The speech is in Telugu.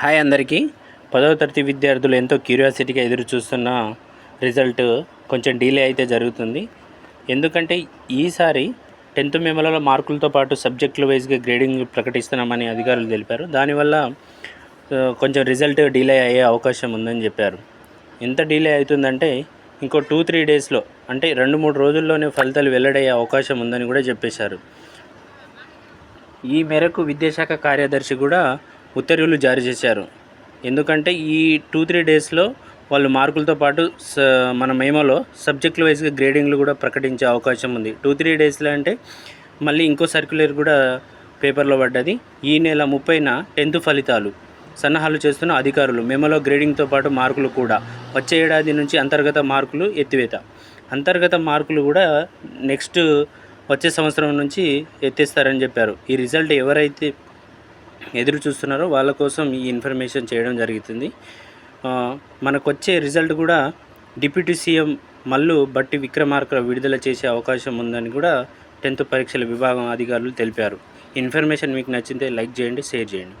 హాయ్ అందరికీ. పదవ తరగతి విద్యార్థులు ఎంతో క్యూరియాసిటీగా ఎదురు చూస్తున్న రిజల్ట్ కొంచెం డిలే అయితే జరుగుతుంది. ఎందుకంటే ఈసారి టెన్త్ మెమోలలో మార్కులతో పాటు సబ్జెక్టుల వైజ్గా గ్రేడింగ్ ప్రకటిస్తున్నామని అధికారులు తెలిపారు. దానివల్ల కొంచెం రిజల్ట్ డిలే అయ్యే అవకాశం ఉందని చెప్పారు. ఎంత డిలే అవుతుందంటే ఇంకో టూ త్రీ డేస్లో అంటే రెండు మూడు రోజుల్లోనే ఫలితాలు వెల్లడయ్యే అవకాశం ఉందని కూడా చెప్పేశారు. ఈ మేరకు విద్యాశాఖ కార్యదర్శి కూడా ఉత్తర్వులు జారీ చేశారు. ఎందుకంటే ఈ టూ త్రీ డేస్లో వాళ్ళు మార్కులతో పాటు స మన మేమోలో సబ్జెక్టుల వైజ్గా గ్రేడింగ్లు కూడా ప్రకటించే అవకాశం ఉంది. టూ త్రీ డేస్లో అంటే మళ్ళీ ఇంకో సర్క్యులర్ కూడా పేపర్లో పడ్డది. ఈ నెల ముప్పైన టెన్త్ ఫలితాలు సన్నాహాలు చేస్తున్న అధికారులు మెమోలో గ్రేడింగ్తో పాటు మార్కులు కూడా వచ్చే ఏడాది నుంచి అంతర్గత మార్కులు ఎత్తివేత. అంతర్గత మార్కులు కూడా నెక్స్ట్ వచ్చే సంవత్సరం నుంచి ఎత్తేస్తారని చెప్పారు. ఈ రిజల్ట్ ఎవరైతే ఎదురు చూస్తున్నారో. వాళ్ళ కోసం ఈ ఇన్ఫర్మేషన్ చేయడం జరుగుతుంది. మనకు వచ్చే రిజల్ట్ కూడా డిప్యూటీ సీఎం మల్లు బట్టి విక్రమార్క విడుదల చేసే అవకాశం ఉందని కూడా టెన్త్ పరీక్షల విభాగం అధికారులు తెలిపారు. ఇన్ఫర్మేషన్ మీకు నచ్చితే లైక్ చేయండి షేర్ చేయండి.